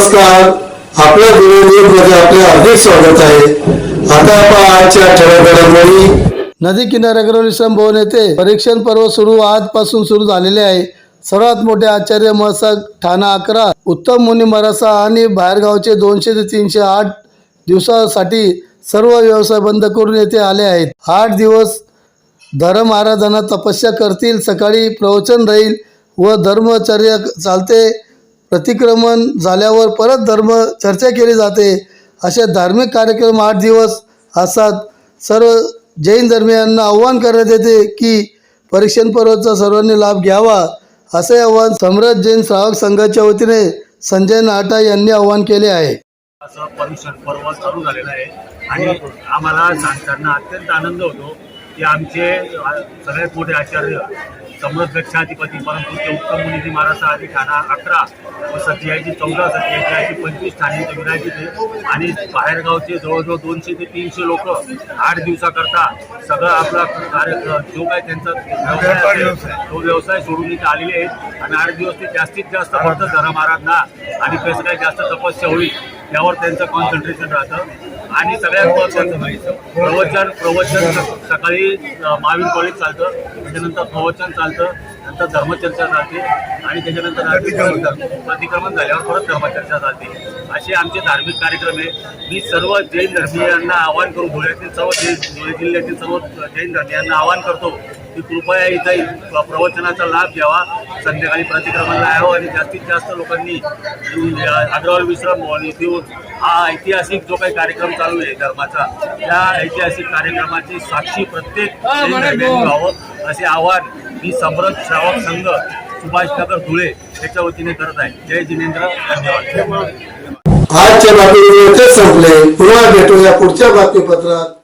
नमस्कार. आपल्या मध्ये आपले हार्दिक स्वागत आहे. आता आपण आजच्या ठळक घडामोडी नदी किनाऱ्याकडे संभवन येथे परीक्षण पर्व सुरू आजपासून सुरू झालेले आहे. सर्वात मोठे आचार्य महसा ठाणा अकरा उत्तम मुनी मरासा आणि बाहेरगावचे दोनशे ते तीनशे आठ दिवसासाठी सर्व व्यवसाय बंद करून येथे आले आहेत. आठ दिवस धर्म आराधना तपस्या करतील सकाळी प्रवचन राहील व धर्मचर्य चालते. प्रतिक्रमण झाल्यावर परत धर्म चर्चा केली जाते. असे धार्मिक कार्यक्रम आठ दिवस असतात. सर्व जैन धर्मियांना आव्हान करण्यात येते की परीक्षण पर्वचा सर्वांनी लाभ घ्यावा असे आव्हान सम्राट जैन श्रावक संघाच्या वतीने संजय नाटा यांनी आव्हान केले आहे. असं परीक्षण पर्व चालू झालेलं आहे. आणि आम्हाला सांगताना अत्यंत आनंद होतो की आमचे सगळ्यात मोठे आचार्य समृद्ध दक्षाधिपती परमपूज्य उत्तम मुनिजी महाराज आधी ठाणा अकरा व सध्याची चौदा सध्याची पंचवीस ठाणे आहे आणि बाहेरगावचे जवळजवळ दोनशे ते तीनशे लोक आठ दिवसाकरता सगळं आपला कार्य जो काय त्यांचा व्यवसाय तो व्यवसाय सोडून इथे आलेले आहेत. आणि आठ दिवस ते जास्तीत जास्त फक्त धर्म आराधना आणि कसं काय जास्त तपस्या होईल यावर त्यांचं कॉन्सन्ट्रेशन राहतं. आणि सगळ्यात महत्त्वाचं प्रवचन प्रवचन सकाळी महावीर कॉलेज चालतं त्याच्यानंतर प्रवचन चालतं नंतर धर्मचर्चा चालते आणि त्याच्यानंतर प्रतिक्रमण झाल्यावर परत धर्मचर्चा चालते असे आमचे धार्मिक कार्यक्रम आहे मी सर्व जैन धर्मीयांना आवाहन करू धुळ्यातील सर्व जैन धुळे जिल्ह्यातील सर्व जैन धर्मीयांना आवाहन करतो की कृपया इथं प्रवचनाचा लाभ घ्यावा. संध्याकाळी प्रतिक्रमणला यावं आणि जास्तीत जास्त लोकांनी अग्रवाल विश्राम भवन येऊन हा ऐतिहासिक जो काही कार्यक्रम चालू आहे धर्माचा त्या ऐतिहासिक कार्यक्रमाची साक्षी प्रत्येक व्हावं असे आवाहन मी समरथ श्रावक संघ सुभाषनगर धुळे याच्या वतीने करत आहे. जय जिनेंद्र धन्यवाद. आजच्या बातमीपत्र संपले. पुन्हा भेटूया पुढच्या बातमीपत्रात.